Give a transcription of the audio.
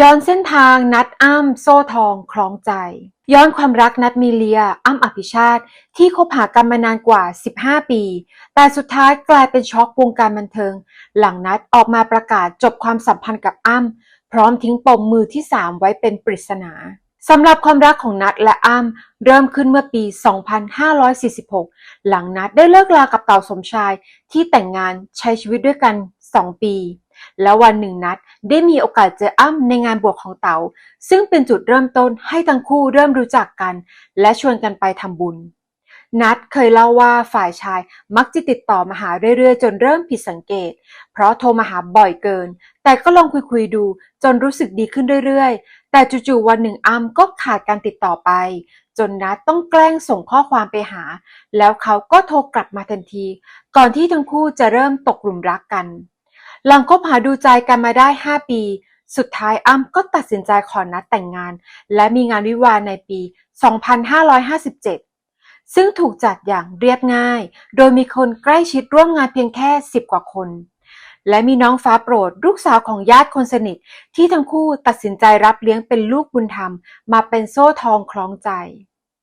ย้อนเส้นทางนัดอ้ำโซ่ทองคล้องใจ ย้อนความรักนัดมีเลีย อ้ำอภิชาติ ที่คบหากันมานานกว่า 15 ปี แต่สุดท้ายกลายเป็นช็อกวงการบันเทิง หลังนัดออกมาประกาศจบความสัมพันธ์กับอ้ำพร้อมทิ้งปมมือที่ 3 ไว้เป็นปริศนาสำหรับความรักของนัดและอ้ำเริ่มขึ้นเมื่อปี 2546 หลังนัดได้เลิกลากับเต่าสมชายที่แต่งงานใช้ชีวิตด้วยกัน 2 ปี แล้ววันหนึ่งนัดได้มีโอกาสเจออ้ำในงานบวชของเต๋าซึ่งเป็นจุดเริ่มต้นให้ทั้งคู่เริ่มรู้จักกัน และชวนกันไปทำบุญ นัดเคยเล่าว่าฝ่ายชายมักจะติดต่อมาหาเรื่อยๆ จนเริ่มผิดสังเกต เพราะโทรมาหาบ่อยเกิน แต่ก็ลองคุยๆดู จนรู้สึกดีขึ้นเรื่อยๆ แต่จู่ๆวันหนึ่งอ้ำก็ขาดการติดต่อไปจนนัดต้องแกล้งส่งข้อความไปหา แล้วเขาก็โทรกลับมาทันที ก่อนที่ทั้งคู่จะเริ่มตกหลุมรักกัน หลังคบหาดูใจกันมาได้ 5 ปี สุดท้ายอ้ำก็ตัดสินใจขอนัดแต่งงาน และมีงานวิวาในปี 2557 ซึ่งถูกจัดอย่างเรียบง่าย โดยมีคนใกล้ชิดร่วมงานเพียงแค่ 10 กว่าคน และมีน้องฟ้าโปรด ลูกสาวของญาติคนสนิท ที่ทั้งคู่ตัดสินใจรับเลี้ยงเป็นลูกบุญธรรม มาเป็นโซ่ทองคล้องใจ